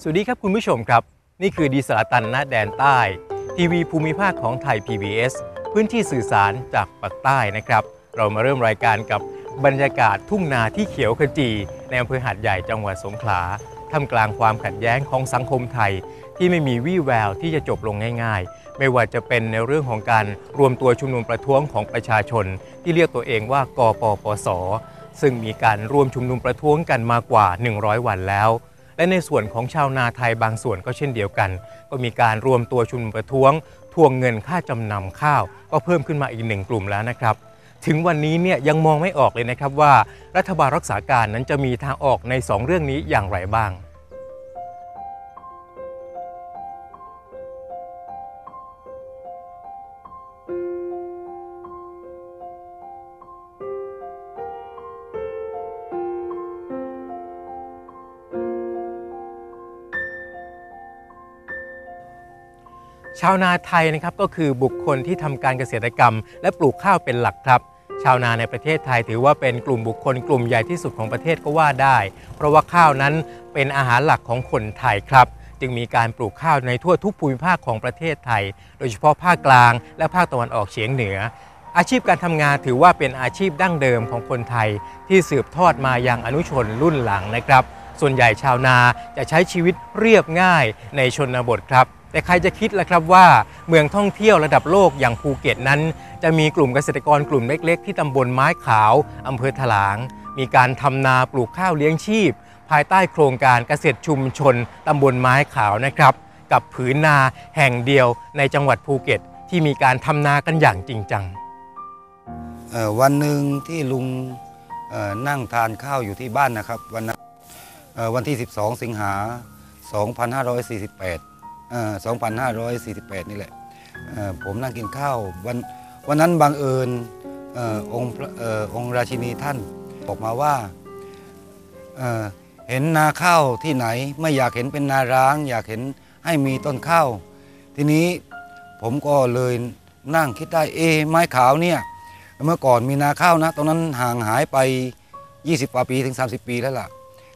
สวัสดีครับคุณผู้ชมครับ นี่คือดีสาตันณแดนใต้ ทีวีภูมิภาคของไทย PBS พื้นที่สื่อสารจากปากใต้นะครับ เรามาเริ่มรายการกับบรรยากาศทุ่งนาที่เขียวขจี ในอำเภอหาดใหญ่จังหวัดสงขลาท่ามกลางความขัดแย้งของสังคมไทย ที่ไม่มีวี่แววที่จะจบลงง่าย ๆ ไม่ว่าจะเป็นในเรื่องของการรวมตัวชุมนุมประท้วงของประชาชน ที่เรียกตัวเองว่ากปปส ซึ่งมีการรวมชุมนุมประท้วงกันมากว่า 100 วันแล้ว และในส่วนของชาวนาไทยบางส่วนก็เช่นเดียวกัน ก็มีการรวมตัวชุมนุมประท้วง ทวงเงินค่าจำนำข้าว ก็เพิ่มขึ้นมาอีกหนึ่งกลุ่มแล้วนะครับ ถึงวันนี้เนี่ยยังมองไม่ออกเลยนะครับว่า รัฐบาลรักษาการนั้นจะมีทางออกใน 2 เรื่องนี้อย่างไรบ้าง ชาวนาไทยนะครับก็คือบุคคลที่ทำการเกษตรกรรม และปลูกข้าวเป็นหลักครับ ชาวนาในประเทศไทยถือว่าเป็นกลุ่มบุคคลกลุ่มใหญ่ที่สุดของประเทศก็ว่าได้ เพราะว่าข้าวนั้นเป็นอาหารหลักของคนไทยครับ จึงมีการปลูกข้าวในทั่วทุกภูมิภาคของประเทศไทย โดยเฉพาะภาคกลาง และภาคตะวันออกเฉียงเหนือ อาชีพการทำงานถือว่าเป็นอาชีพดั้งเดิมของคนไทย ที่สืบทอดมาอยังอนุชนรุ่นหลังนะครับ ส่วนใหญ่ชาวนาจะใช้ชีวิตเรียบง่ายในชนบทครับ แต่ใครจะคิดล่ะครับว่าเมืองท่องเที่ยวระดับโลกอย่างภูเก็ตนั้น จะมีกลุ่มเกษตรกรกลุ่มเล็ก ๆ ที่ตำบลไม้ขาวอำเภอถลาง มีการทำนาปลูกข้าวเลี้ยงชีพ ภายใต้โครงการเกษตรชุมชนตำบลไม้ขาวนะครับ กับผืนนาแห่งเดียวในจังหวัดภูเก็ต ที่มีการทำนากันอย่างจริงจังวันหนึ่งที่ลุงนั่งทานข้าวอยู่ที่บ้านนะครับ วันนั้นเอ่อวันที่ 12 สิงหา 2548เอ่อ 2548 นี่แหละผมนั่งกินข้าววันวันนั้นบังเอิญอองค์องค์ราชินีท่านบอกมาว่าเห็นนาข้าวที่ไหนไม่อยากเห็นเป็นนาร้าง อยากเห็นให้มีต้นข้าวทีนี้ผมก็เลยนั่งคิดได้เอไม้ขาวเนี่ยเมื่อก่อนมีนาข้าวนะตรงนั้นห่างหายไป 20กว่าปีถึง 30 ปีแล้วล่ะ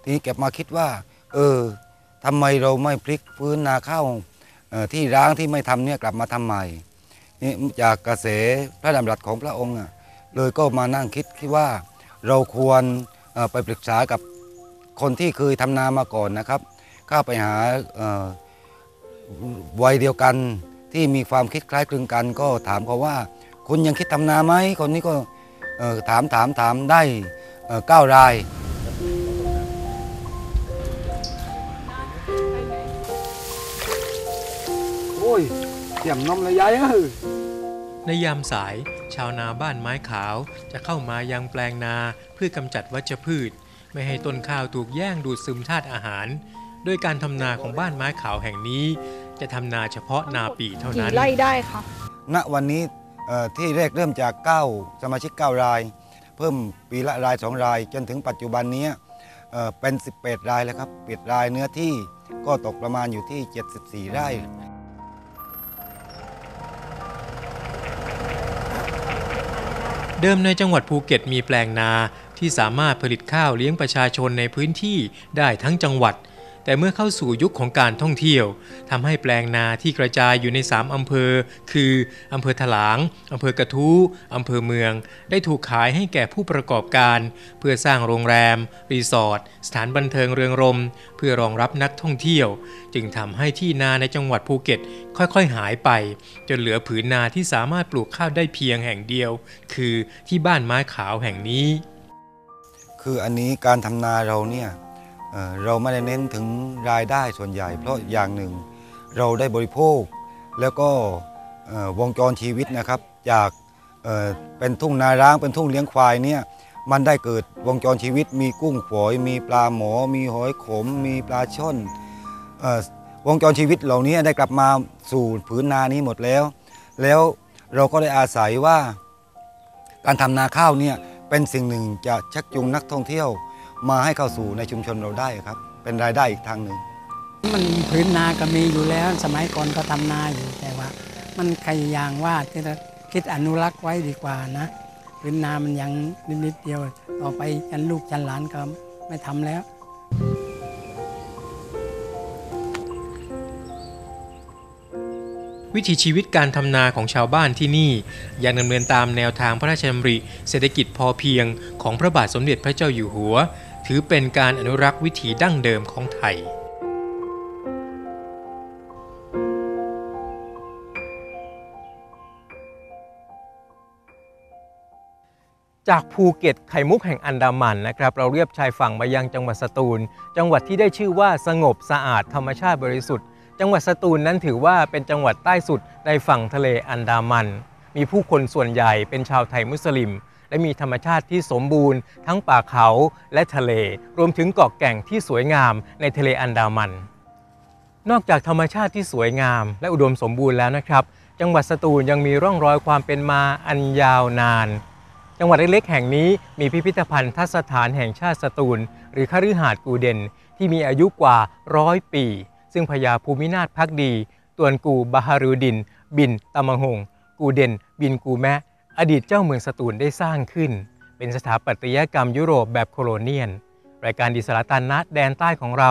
ทีนี้เก็บมาคิดว่า เออทำไมเราไม่พลิกฟื้นนาข้าว ที่ร้างที่ไม่ทำเนี่ยกลับมาทำใหม่นี่จากกระแสพระดำรัสของพระองค์เลยก็มานั่งคิดคิดว่าเราควรไปปรึกษากับคนที่เคยทำนามาก่อนนะครับเข้าไปหาวัยเดียวกันที่มีความคิดคล้ายคลึงกัน ก็ถามเขาว่า คุณยังคิดทำนาไหมคนนี้ก็ถามถามถามได้เอ่อเก้าราย อ้ยเสียมนมเลยยายเอ้ยในยามสาย ชาวนาบ้านไม้ขาวจะเข้ามายังแปลงนาเพื่อกำจัดวัชพืช ไม่ให้ต้นข้าวถูกแย่งดูดซึมธาตุอาหาร โดยการทำนาของบ้านไม้ขาวแห่งนี้ จะทำนาเฉพาะนาปีเท่ากี่นั้นไร่ได้คะณวันนี้เอ่อที่แรกเริ่มจาก 9 สมาชิก 9 ราย เพิ่มปีละราย 2 ราย จนถึงปัจจุบันนี้เอ่อเป็น 18 รายแล้วครับปิดรายเนื้อที่ก็ตกประมาณอยู่ที่ 74 ไร่ เดิมในจังหวัดภูเก็ตมีแปลงนาที่สามารถผลิตข้าวเลี้ยงประชาชนในพื้นที่ได้ทั้งจังหวัด แต่เมื่อเข้าสู่ยุคของการท่องเที่ยวทำให้แปลงนาที่กระจายอยู่ใน 3อำเภอ คืออำเภอถลางอำเภอกระทู้อำเภอเมือง ได้ถูกขายให้แก่ผู้ประกอบการ เพื่อสร้างโรงแรม รีสอร์ทสถานบันเทิงเรืองรม เพื่อรองรับนักท่องเที่ยว จึงทำให้ที่นาในจังหวัดภูเก็ต ค่อยๆ หายไป จนเหลือผืนนาที่สามารถปลูกข้าวได้เพียงแห่งเดียว คือที่บ้านไม้ขาวแห่งนี้ คืออันนี้การทำนาเราเนี่ย เราไม่ได้เน้นถึงรายได้ส่วนใหญ่ เพราะอย่างหนึ่งเราได้บริโภค แล้วก็วงจรชีวิตนะครับจากเเป็นทุ่งนาร้างเป็นทุ่งเลี้ยงควายเนี่ยมันได้เกิดวงจรชีวิต มีกุ้งฝอย มีปลาหมอ มีหอยขม มีปลาช่อนอวงจรชีวิตเหล่านี้ได้กลับมาสู่ผืนนานี้หมดแล้ว แล้วเราก็ได้อาศัยว่า การทำนาข้าวเนี่ยเป็นสิ่งหนึ่งจะชักจูงนักท่องเที่ยว มาให้เข้าสู่ในชุมชนเราได้ครับ เป็นรายได้อีกทางหนึ่งมันพื้นนาก็มีอยู่แล้ว สมัยก่อนก็ทำนาอยู่แต่ว่า มันใครอย่างว่าจะคิดอนุรักษ์ไว้ดีกว่านะพื้นนามันยังนิดๆเดียว ต่อไปยันลูกยันหลานก็ไม่ทำแล้ววิถีชีวิตการทำนาของชาวบ้านที่นี่ยังดำเนินตามแนวทางพระราชดำริ เศรษฐกิจพอเพียงของพระบาทสมเด็จพระเจ้าอยู่หัว ถือเป็นการอนุรักษ์วิถีดั้งเดิมของไทย จากภูเก็ตไข่มุกแห่งอันดามันนะครับ เราเรียบชายฝั่งมายังจังหวัดสตูล จังหวัดที่ได้ชื่อว่าสงบสะอาดธรรมชาติบริสุทธิ์ จังหวัดสตูลนั้นถือว่าเป็นจังหวัดใต้สุดในฝั่งทะเลอันดามัน มีผู้คนส่วนใหญ่เป็นชาวไทยมุสลิม และมีธรรมชาติที่สมบูรณ์ ทั้งป่าเขาและทะเล รวมถึงเกาะแก่งที่สวยงามในทะเลอันดามัน นอกจากธรรมชาติที่สวยงาม และอุดมสมบูรณ์แล้วนะครับ จังหวัดสตูลยังมีร่องรอยความเป็นมาอันยาวนาน จังหวัดเล็กๆแห่งนี้มีพิพิธภัณฑ์ทัศถานแห่งชาติสตูล หรือคฤหาสน์กูเดนที่มีอายุกว่าร้อยปี ซึ่งพญาภูมินาถพักดี ตวนกูบาฮารูดิน บินตามะหง กูเดน บินกูแมะ อดีตเจ้าเมืองสตูลได้สร้างขึ้น เป็นสถาปัตยกรรมยุโรปแบบโคโลเนียน รายการดิสลาตันนะแดนใต้ของเรา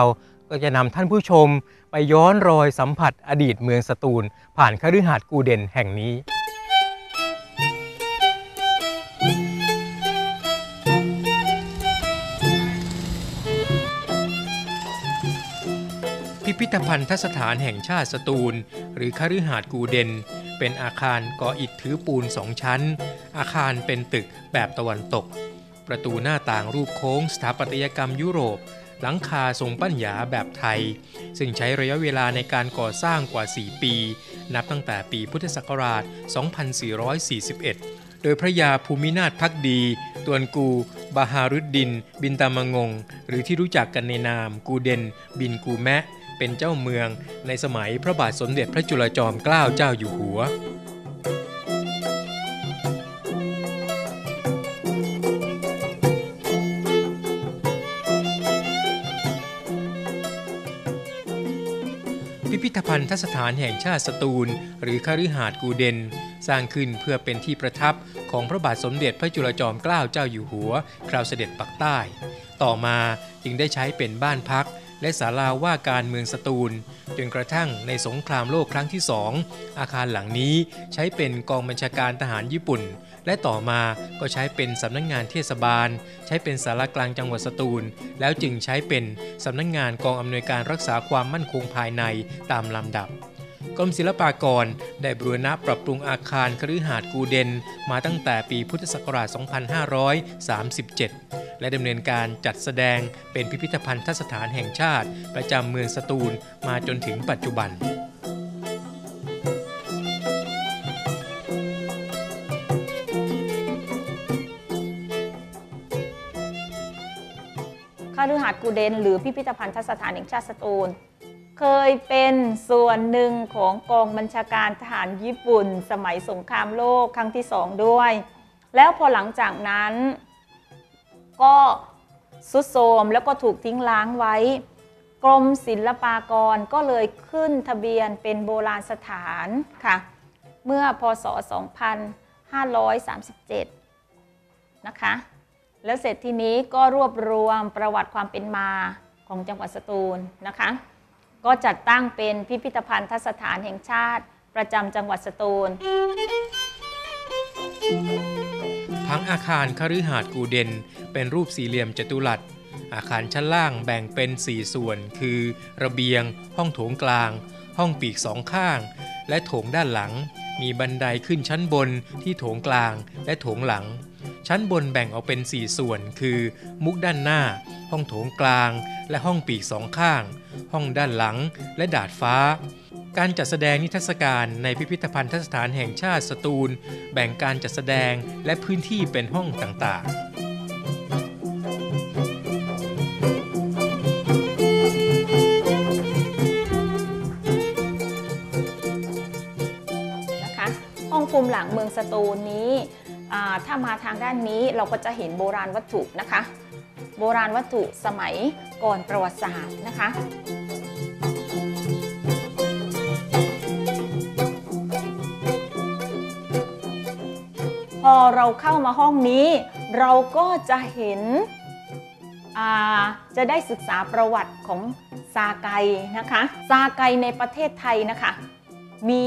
ก็จะนำท่านผู้ชมไปย้อนรอยสัมผัสอดีตเมืองสตูล ผ่านคฤหาสน์กูเดนแห่งนี้ พิพิธภัณฑสถานแห่งชาติสตูล หรือคฤหาสน์กูเดน เป็นอาคารก่ออิฐถือปูนสองชั้น อาคารเป็นตึกแบบตะวันตก ประตูหน้าต่างรูปโค้งสถาปัตยกรรมยุโรป หลังคาทรงปัญญาแบบไทย ซึ่งใช้ระยะเวลาในการก่อสร้างกว่า 4 ปี นับตั้งแต่ปีพุทธศักราช 2441 โดยพระยาภูมินาถพักดี ตวนกู บาฮารุดดิน บินตามงง หรือที่รู้จักกันในนามกูเดน บินกูแมะ เป็นเจ้าเมืองในสมัยพระบาทสมเด็จพระจุลจอมเกล้าเจ้าอยู่หัว พิพิธภัณฑสถานแห่งชาติสตูล หรือคฤหาสน์กูเดน สร้างขึ้นเพื่อเป็นที่ประทับของพระบาทสมเด็จพระจุลจอมเกล้าเจ้าอยู่หัว คราวเสด็จปักใต้ ต่อมาจึงได้ใช้เป็นบ้านพัก และศาลาว่าการเมืองสตูล จนกระทั่งในสงครามโลกครั้งที่สองอาคารหลังนี้ใช้เป็นกองบัญชาการทหารญี่ปุ่น และต่อมาก็ใช้เป็นสำนักงงานเทศบาล ใช้เป็นสารกลางจังหวัดสตูล แล้วจึงใช้เป็นสำนักงงานกองอำนวยการรักษาความมั่นคงภายในตามลำดับ กรมศิลปากรได้บรูรณะปรับปรุงอาคารคฤหาสน์กูเดน มาตั้งแต่ปีพุทธศักราช 2537 และดำเนินการจัดแสดงเป็นพิพิธภัณฑสถานแห่งชาติ ประจำเมืองสตูลมาจนถึงปัจจุบันคฤหาสน์กูเดน หรือพิพิธภัณฑสถานแห่งชาติสตูล เคยเป็นส่วนหนึ่งของกองบัญชาการทหารญี่ปุ่น สมัยสงครามโลกครั้งที่สองด้วย แล้วพอหลังจากนั้น ก็สุดโทมแล้วก็ถูกทิ้งล้างไว้ กรมศิลปากรก็เลยขึ้นทะเบียนเป็นโบราณสถานค่ะ เมื่อพศ 2537 นะคะ แล้วเสร็จทีนี้ก็รวบรวมประวัติความเป็นมาของจังหวัดสตูลนะคะ ก็จัดตั้งเป็นพิพิธภัณฑสถานแห่งชาติ ประจำจังหวัดสตูลผังอาคารคฤหาสน์กูเดน เป็นรูปสี่เหลี่ยมจัตุรัส อาคารชั้นล่างแบ่งเป็น 4 ส่วน คือ ระเบียง ห้องโถงกลาง ห้องปีกสองข้าง และโถงด้านหลัง มีบันไดขึ้นชั้นบนที่โถงกลางและโถงหลัง ชั้นบนแบ่งออกเป็น 4 ส่วน คือ มุกด้านหน้า ห้องโถงกลาง และห้องปีกสองข้าง ห้องด้านหลัง และดาดฟ้า การจัดแสดงนิทรรศการในพิพิธภัณฑสถานแห่งชาติสตูล แบ่งการจัดแสดงและพื้นที่เป็นห้องต่างๆนะคะห้องภูมิหลังเมืองสตูลนี้ ถ้ามาทางด้านนี้เราก็จะเห็นโบราณวัตถุนะคะ โบราณวัตถุสมัยก่อนประวัติศาสตร์นะคะพอเราเข้ามาห้องนี้ เราก็จะเห็นจะได้ศึกษาประวัติของซาไกนะคะ ซาไกในประเทศไทยนะคะ มี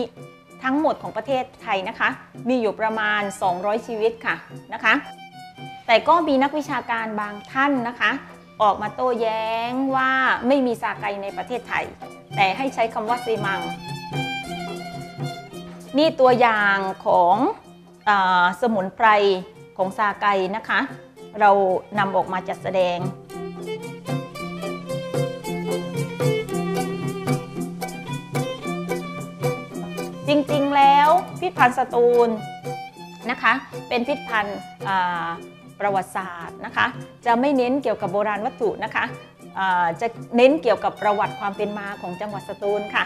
ทั้งหมดของประเทศไทยนะคะ มีอยู่ประมาณ 200 ชีวิตค่ะนะคะ แต่ก็มีนักวิชาการบางท่านนะคะ ออกมาโต้แย้งว่าไม่มีซาไกในประเทศไทย แต่ให้ใช้คำว่าซีมัง นี่ตัวอย่างของอสมุนไพรของซาไกนะคะ เรานำออกมาจัดแสดง จริงๆ แล้วพิพิธภัณฑ์สตูลนะคะ เป็นพิพิธภัณฑ์ประวัติศาสตร์นะคะ จะไม่เน้นเกี่ยวกับโบราณวัตถุนะคะจะเน้นเกี่ยวกับประวัติความเป็นมาของจังหวัดสตูลค่ะ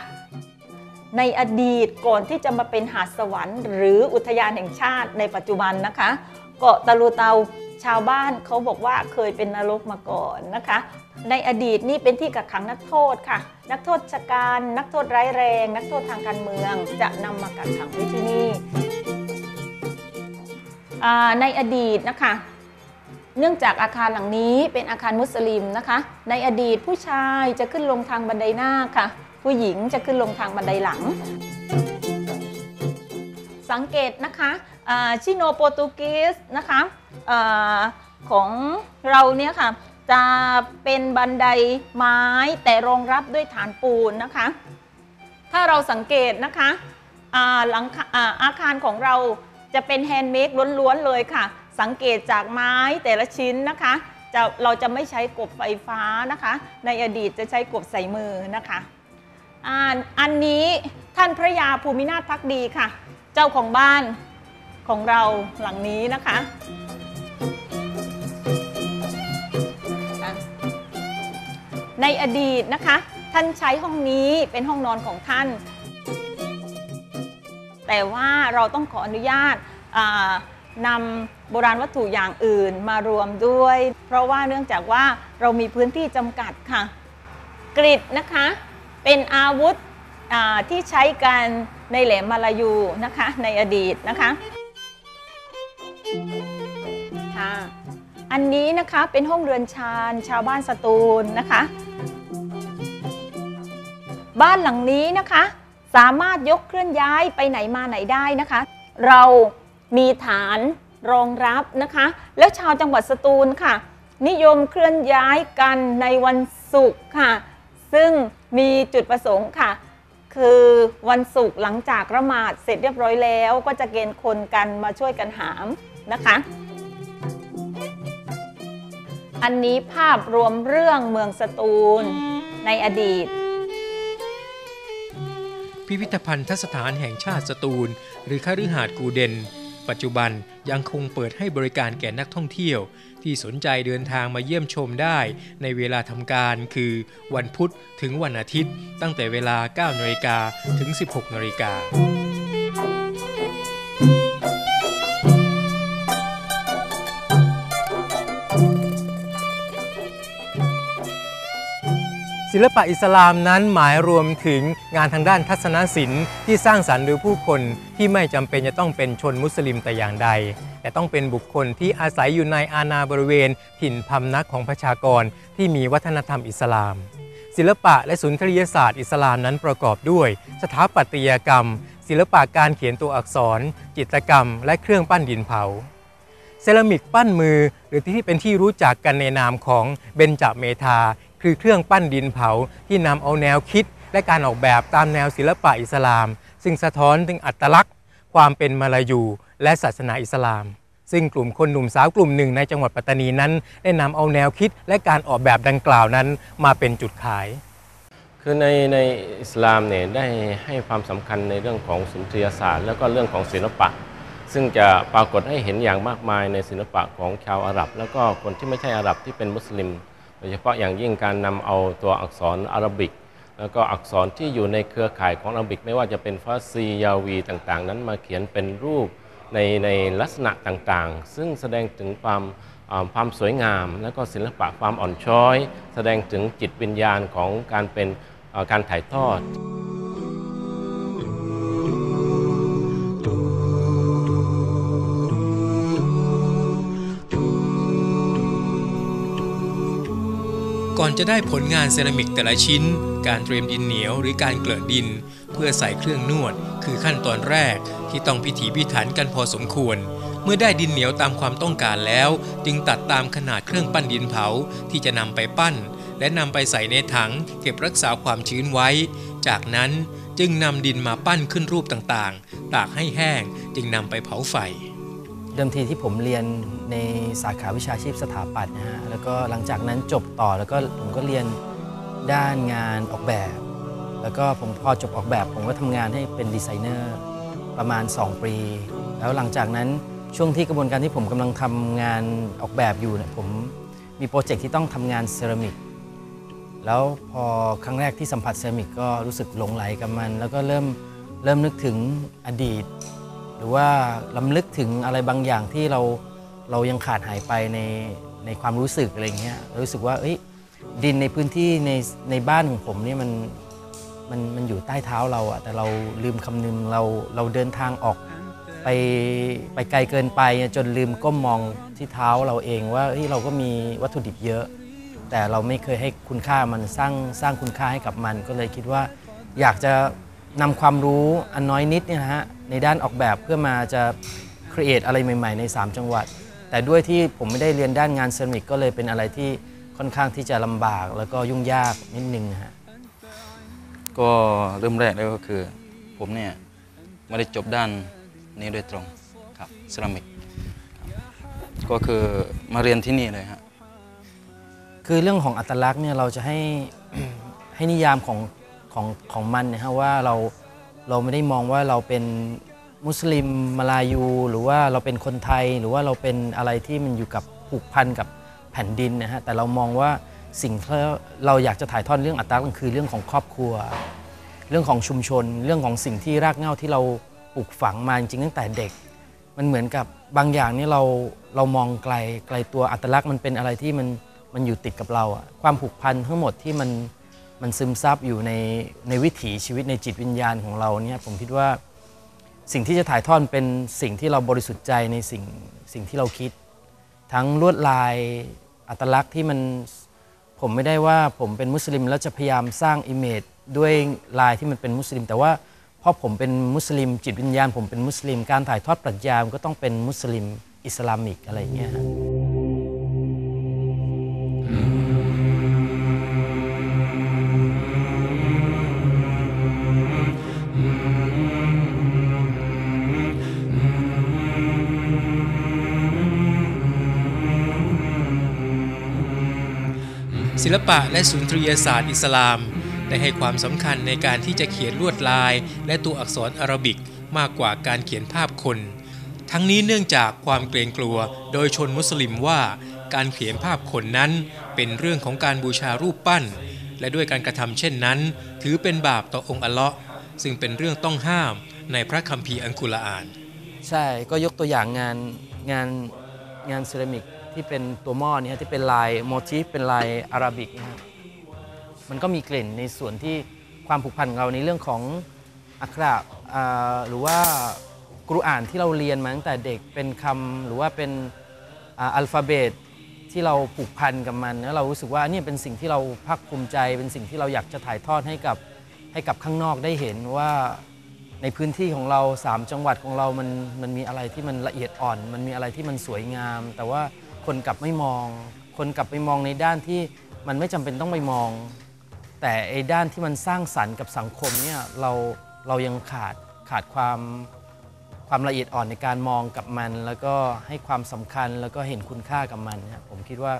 ในอดีตก่อนที่จะมาเป็นหาดสวรรค์ หรืออุทยานแห่งชาติในปัจจุบันนะคะ เกาะตะลูเตาชาวบ้านเขาบอกว่าเคยเป็นนรกมาก่อนนะคะ ในอดีตนี่เป็นที่กักขังนักโทษค่ะ นักโทษชะการ นักโทษร้ายแรง นักโทษทางการเมือง จะนำมากักขังไว้ที่นี่ในอดีตนะคะ เนื่องจากอาคารหลังนี้เป็นอาคารมุสลิมนะคะ ในอดีตผู้ชายจะขึ้นลงทางบันไดหน้าค่ะ ผู้หญิงจะขึ้นลงทางบันไดหลัง สังเกตนะคะชิโนโปรตุกีสนะคะอของเราเนี่ยค่ะ จะเป็นบันไดไม้แต่รองรับด้วยฐานปูนนะคะ ถ้าเราสังเกตนะคะอาหลังคาอ่าอาคารของเราจะเป็นแฮนด์เมดล้วนๆเลยค่ะ สังเกตจากไม้แต่ละชิ้นนะคะจะเราจะไม่ใช้กบไฟฟ้านะคะ ในอดีตจะใช้กบใส่มือนะคะอาอันนี้ท่านพระยาภูมินาถพักดีค่ะ เจ้าของบ้านของเราหลังนี้นะคะ ในอดีตนะคะ ท่านใช้ห้องนี้เป็นห้องนอนของท่าน แต่ว่าเราต้องขออนุญาตนำโบราณวัตถุอย่างอื่นมารวมด้วย เพราะว่าเนื่องจากว่าเรามีพื้นที่จำกัดค่ะ กริดนะคะเป็นอาวุธที่ใช้กันในแหลมมาลายูนะคะในอดีตนะคะค่ะ อันนี้นะคะเป็นห้องเรือนชานชาวบ้านสตูลนะคะ บ้านหลังนี้นะคะ สามารถยกเคลื่อนย้ายไปไหนมาไหนได้นะคะ เรามีฐานรองรับนะคะ แล้วชาวจังหวัดสตูลค่ะ นิยมเคลื่อนย้ายกันในวันศุกร์ค่ะ ซึ่งมีจุดประสงค์ค่ะ คือวันศุกร์หลังจากละหมาดเสร็จเรียบร้อยแล้ว ก็จะเกณฑ์คนกันมาช่วยกันหามนะคะ อันนี้ภาพรวมเรื่องเมืองสตูล ในอดีต พิพิธภัณฑสถานแห่งชาติสตูล หรือคฤหาสน์กูเดน ปัจจุบันยังคงเปิดให้บริการแก่นักท่องเที่ยว ที่สนใจเดินทางมาเยี่ยมชมได้ในเวลาทำการคือวันพุธถึงวันอาทิตย์ ตั้งแต่เวลา9นาฬิกาถึง 16นาฬิกา ศิลปะอิสลามนั้นหมายรวมถึงงานทางด้านทัศนศิลป์ที่สร้างสรรค์โดยผู้คนที่ไม่จำเป็นจะต้องเป็นชนมุสลิมแต่อย่างใด แต่ต้องเป็นบุคคลที่อาศัยอยู่ในอาณาบริเวณถิ่นพำนักของประชากรที่มีวัฒนธรรมอิสลาม ศิลปะและสุนทรียศาสตร์อิสลามนั้นประกอบด้วย สถาปัตยกรรม ศิลปะการเขียนตัวอักษร จิตรกรรม และเครื่องปั้นดินเผาเซรามิกปั้นมือ หรือที่เป็นที่รู้จักกันในนามของเบญจเมธา คือเครื่องปั้นดินเผาที่นำเอาแนวคิด และการออกแบบตามแนวศิลปะอิสลาม ซึ่งสะท้อนถึงอัตลักษณ์ ความเป็นมาลายู และศาสนาอิสลาม ซึ่งกลุ่มคนหนุ่มสาวกลุ่มหนึ่งในจังหวัดปัตตานีนั้น ได้นำเอาแนวคิดและการออกแบบดังกล่าวนั้น มาเป็นจุดขาย คือในในอิสลามเนี่ยได้ให้ความสำคัญในเรื่องของสุนทรียศาสตร์ แล้วก็เรื่องของศิลปะ ซึ่งจะปรากฏให้เห็นอย่างมากมายในศิลปะของชาวอาหรับ แล้วก็คนที่ไม่ใช่อาหรับที่เป็นมุสลิม ยเฉพาะอย่างยิ่งการนำเอาตัวอักษรอาหรับิก แล้วก็อักษรที่อยู่ในเครือข่ายของอาหรับิก ไม่ว่าจะเป็นฟาซียาวีต่างๆ นั้นมาเขียนเป็นรูปในในลักษณะต่างๆ ซึ่งแสดงถึงความความสวยงาม แล้วก็ศิลปะความอ่อนช้อย แสดงถึงจิตวิญญาณของการเป็นการถ่ายทอด ก่อนจะได้ผลงานเซรามิกแต่ละชิ้น การเตรียมดินเหนียวหรือการเกลือดิน เพื่อใส่เครื่องนวด คือขั้นตอนแรกที่ต้องพิถีพิถันกันพอสมควร เมื่อได้ดินเหนียวตามความต้องการแล้ว จึงตัดตามขนาดเครื่องปั้นดินเผาที่จะนำไปปั้น และนำไปใส่ในถัง เก็บรักษาความชื้นไว้ จากนั้นจึงนำดินมาปั้นขึ้นรูปต่างๆ ตากให้แห้งจึงนำไปเผาไฟ เดิมทีที่ผมเรียนในสาขาวิชาชีพสถาปัตย์นะฮะ แล้วก็หลังจากนั้นจบต่อแล้วก็ผมก็เรียนด้านงานออกแบบ แล้วก็ผมพอจบออกแบบ ผมก็ทำงานให้เป็นดีไซเนอร์ประมาณ 2 ปี แล้วหลังจากนั้นช่วงที่กระบวนการที่ผมกำลังทำงานออกแบบอยู่เนี่ยผมมีโปรเจกต์ที่ต้องทำงานเซรามิก แล้วพอครั้งแรกที่สัมผัสเซรามิกก็รู้สึกหลงไหลกับมัน แล้วก็เริ่มเริ่มนึกถึงอดีต รือว่าลำลึกถึงอะไรบางอย่างที่เราเรายังขาดหายไปในในความรู้สึกอะไรเงี้ยรู้สึกว่าเอ้ยดินในพื้นที่ในในบ้านของผมเนี่ยมันมันมันอยู่ใต้เท้าเราอะแต่เราลืมคำนึงเราเราเดินทางออกไปไปไกลเกินไปจนลืมก้มมองที่เท้าเราเองว่าเฮ้ยเราก็มีวัตถุดิบเยอะ แต่เราไม่เคยให้คุณค่ามันสร้างสร้างคุณค่าให้กับมัน ก็เลยคิดว่าอยากจะ นำความรู้อันน้อยนิดเนี่ยนะฮะในด้านออกแบบเพื่อมาจะครีเอทอะไรใหม่ ๆ ใน 3 จังหวัด แต่ด้วยที่ผมไม่ได้เรียนด้านงานเซรามิกก็เลยเป็นอะไรที่ค่อนข้างที่จะลำบากแล้วก็ยุ่งยากนิดนึงนะฮะก็เริ่มแรกเลยก็คือ ผมเนี่ยไม่ได้จบด้านนี้โดยตรงครับเซรามิกครับก็คือมาเรียนที่นี่เลยฮะคือเรื่องของอัตลักษณ์เนี่ยเราจะให้ให้นิยามของ ของของมันนะฮะว่าเราเราไม่ได้มองว่าเราเป็นมุสลิมมาลายู หรือว่าเราเป็นคนไทยหรือว่าเราเป็นอะไรที่มันอยู่กับผูกพันกับแผ่นดินนะฮะแต่เรามองว่าสิ่งที่เราอยากจะถ่ายทอดเรื่องอัตลักษณ์คือเรื่องของครอบครัว เรื่องของชุมชน เรื่องของสิ่งที่รากเหง้าที่เราปลูกฝังมาจริงตั้งแต่เด็ก มันเหมือนกับบางอย่างนี่เราเรามองไกลไกลตัวอัตลักษณ์มันเป็นอะไรที่มันมันอยู่ติดกับเราอะความผูกพันทั้งหมดที่มัน มันซึมซับอยู่ในในวิถีชีวิตในจิตวิญญาณของเราเนี่ยผมคิดว่าสิ่งที่จะถ่ายทอดเป็นสิ่งที่เราบริสุทธิ์ใจในสิ่งสิ่งที่เราคิด ทั้งลวดลายอัตลักษณ์ที่มันผมไม่ได้ว่าผมเป็นมุสลิมแล้วจะพยายามสร้างอิมเมจด้วยลายที่มันเป็นมุสลิม แต่ว่าเพราะผมเป็นมุสลิม จิตวิญญาณ ผมเป็นมุสลิม การถ่ายทอดปรัชญามก็ต้องเป็นมุสลิมอิสลามิกอะไรอย่างเงี้ย ศิลปะและสุนทรียศาสตร์อิสลาม ได้ให้ความสำคัญในการที่จะเขียนลวดลาย และตัวอักษรอาหรับิกมากกว่าการเขียนภาพคน ทั้งนี้เนื่องจากความเกรงกลัวโดยชนมุสลิมว่า การเขียนภาพคนนั้น เป็นเรื่องของการบูชารูปปั้น และด้วยการกระทำเช่นนั้น ถือเป็นบาปต่อองค์อัลเลาะห์ซึ่งเป็นเรื่องต้องห้ามในพระคัมภีร์อัลกุรอาน ใช่ก็ยกตัวอย่างงานงานงานเซรามิก ที่เป็นตัวหม้อเนี่ยที่เป็นลายโมทีฟเป็นลายอาราบิกนะครับมันก็มีกลิ่นในส่วนที่ความผูกพันของเราในเรื่องของอักขระอ่าหรือว่ากุรอานที่เราเรียนมาตั้งแต่เด็กเป็นคำหรือว่าเป็นอัลฟาเบตที่เราผูกพันกับมันแล้วเรารู้สึกว่านี่เป็นสิ่งที่เราภาคภูมิใจ เป็นสิ่งที่เราอยากจะถ่ายทอดให้กับให้กับข้างนอกได้เห็นว่าในพื้นที่ของเรา 3 จังหวัดของเรามันมันมีอะไรที่มันละเอียดอ่อน มันมีอะไรที่มันสวยงาม แต่ว่า คนกลับไม่มอง คนกลับไปมองในด้านที่มันไม่จำเป็นต้องไปมอง แต่ไอ้ด้านที่มันสร้างสรรค์กับสังคมเนี่ยเราเรายังขาดขาดความความละเอียดอ่อนในการมองกับมัน แล้วก็ให้ความสำคัญแล้วก็เห็นคุณค่ากับมันนะครับผมคิดว่า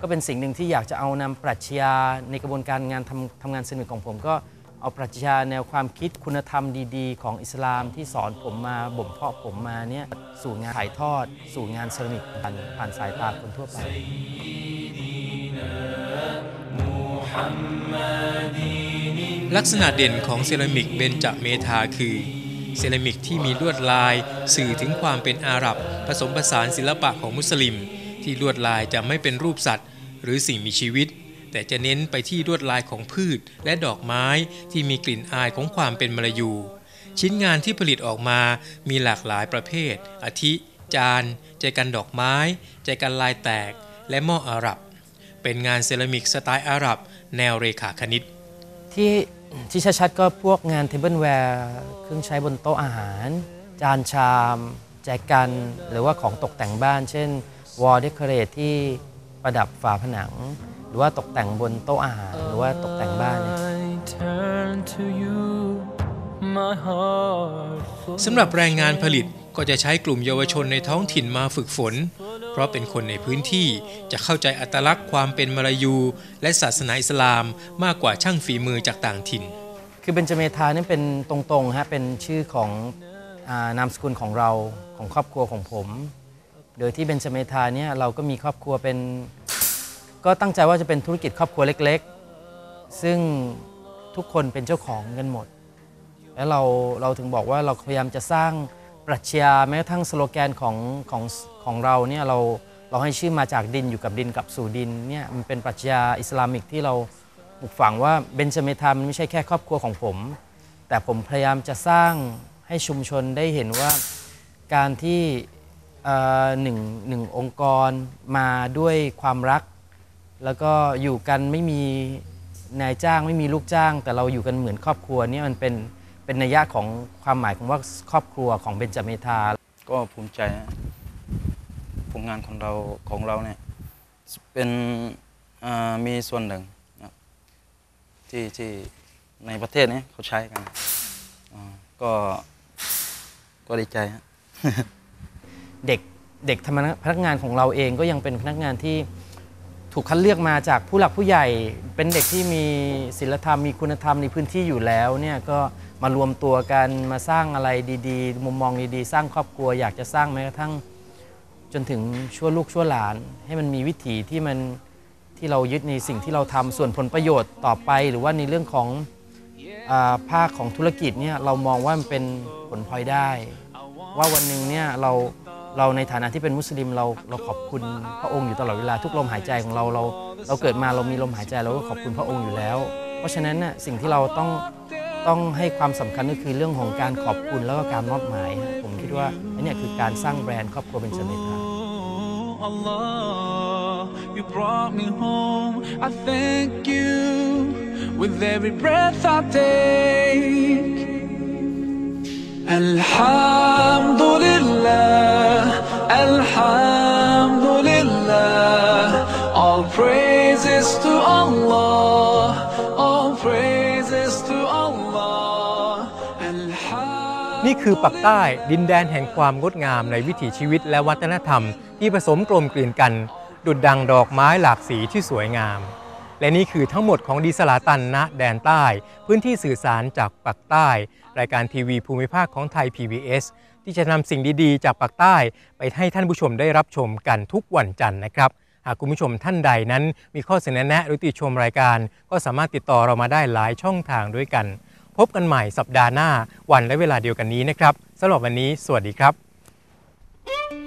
ก็เป็นสิ่งหนึ่งที่อยากจะเอานำปรัชญาในกระบวนการงานทำทำงานสนุกของผมก็ เอาปรัชญาแนวความคิดคุณธรรมดีๆ ของอิสลามที่สอนผมมาบ่มเพาะผมมาเนี่ยสู่งานถ่ายทอด สู่งานเซรามิกผ่านผ่านสายตาคนทั่วไป ลักษณะเด่นของเซรามิกเบญจเมธาคือเซรามิกที่มีลวดลายสื่อถึงความเป็นอาหรับ ผสมผสานศิลปะของมุสลิม ที่ลวดลายจะไม่เป็นรูปสัตว์ หรือสิ่งมีชีวิต แต่จะเน้นไปที่ลวดลายของพืชและดอกไม้ที่มีกลิ่นอายของความเป็นมลายู ชิ้นงานที่ผลิตออกมามีหลากหลายประเภท อาทิ จาน ใจกันดอกไม้ ใจกันลายแตก และหม้ออาหรับ เป็นงานเซรามิกสไตล์อาหรับ แนวเรขาคณิต ที่ที่ชัดๆก็พวกงานเทเบิลแวร์เครื่องใช้บนโต๊ะอาหาร จานชาม แจกัน หรือว่าของตกแต่งบ้าน เช่นวอลเดคอเรทที่ประดับฝาผนัง รือว่าตกแต่งบนโต๊ะอาหารหรือว่าตกแต่งบ้านเนี่ย I turn to you, my heart. full สำหรับแรงงานผลิตก็จะใช้กลุ่มเยาวชนในท้องถิ่นมาฝึกฝน เพราะเป็นคนในพื้นที่จะเข้าใจอัตลักษณ์ความเป็นมาลายู และศาสนาอิสลามมากกว่าช่างฝีมือจากต่างถิ่น คือเบนจาเมทานี่เป็นตรงๆฮะเป็นชื่อของอานามสกุลของเราของครอบครัวของผม โดยที่เบนจาเมทาเนี่ยเราก็มีครอบครัวเป็น ก็ตั้งใจว่าจะเป็นธุรกิจครอบครัวเล็กๆ ซึ่งทุกคนเป็นเจ้าของกันหมด แล้วเราเราถึงบอกว่าเราพยายามจะสร้างปรัชญาแม้กระทั่งสโลแกนของของของเราเนี่ยเราเราให้ชื่อมาจากดินอยู่กับดินกับสู่ดินเนี่ยมันเป็นปรัชญาอิสลามิกที่เราปลูกฝังว่าเบนจาเมทามันไม่ใช่แค่ครอบครัวของผม แต่ผมพยายามจะสร้างให้ชุมชนได้เห็นว่าการที่หนึ่งหนึ่งองค์กรมาด้วยความรัก แล้วก็อยู่กันไม่มีนายจ้างไม่มีลูกจ้าง แต่เราอยู่กันเหมือนครอบครัวเนี่ยมันเป็นเป็นนัยยะของความหมายของว่าครอบครัวของเบนจาเมทาก็ภูมิใจนะผลงานของเราของเราเนี่ยเป็นอ่ามีส่วนหนึ่งนะที่ที่ในประเทศนี้เขาใช้กันอ่าก็ก็ดีใจฮะเด็กเด็กทำงานพนักงานของเราเองก็ยังเป็นพนักงานที่ ถูกคัดเลือกมาจากผู้หลักผู้ใหญ่ เป็นเด็กที่มีศีลธรรมมีคุณธรรมในพื้นที่อยู่แล้วเนี่ยก็มารวมตัวกันมาสร้างอะไรดีๆ มุมมองดีๆ สร้างครอบครัวอยากจะสร้างแม้กระทั่งจนถึงชั่วลูกชั่วหลาน ให้มันมีวิถีที่มันที่เรายึดในสิ่งที่เราทำส่วนผลประโยชน์ต่อไป หรือว่าในเรื่องของอภาคของธุรกิจเนี่ยเรามองว่ามันเป็นผลพลอยได้ ว่าวันหนึ่งเนี่ยเรา เราในฐานะที่เป็นมุสลิมเราเราขอบคุณพระองค์อยู่ตลอดเวลาทุกลมหายใจของเราเรา เราเกิดมาเรามีลมหายใจเราก็ขอบคุณพระองค์อยู่แล้ว เพราะฉะนั้นน่ะสิ่งที่เราต้องต้องให้ความสำคัญก็คือเรื่องของการขอบคุณแล้วก็การมอบหมาย ผมคิดว่าอันนี้คือการสร้างแบรนด์ครอบครัวเป็นเสน่ห์ Allah, you brought me home. I thank you with every breath I take. Alhamdulillah, Alhamdulillah. All praises to Allah, all praises to Allah นี่คือปักใต้ดินแดนแห่งความงดงามในวิถีชีวิตและวัฒนธรรม ที่ผสมกลมกลืนกัน ดุดดังดอกไม้หลากสีที่สวยงาม และนี่คือทั้งหมดของดีสลาตันณแดนใต้ พื้นที่สื่อสารจากปักใต้ รายการทีวีภูมิภาคของไทย PBS ที่จะนำสิ่งดีๆ จากปักใต้ไปให้ท่านผู้ชมได้รับชมกันทุกวันจันทร์นะครับ หากคุณผู้ชมท่านใดนั้นมีข้อเสนอแนะหรือติชมรายการ ก็สามารถติดต่อเรามาได้หลายช่องทางด้วยกัน พบกันใหม่สัปดาห์หน้าวันและเวลาเดียวกันนี้นะครับสำหรับวันนี้ สวัสดีครับ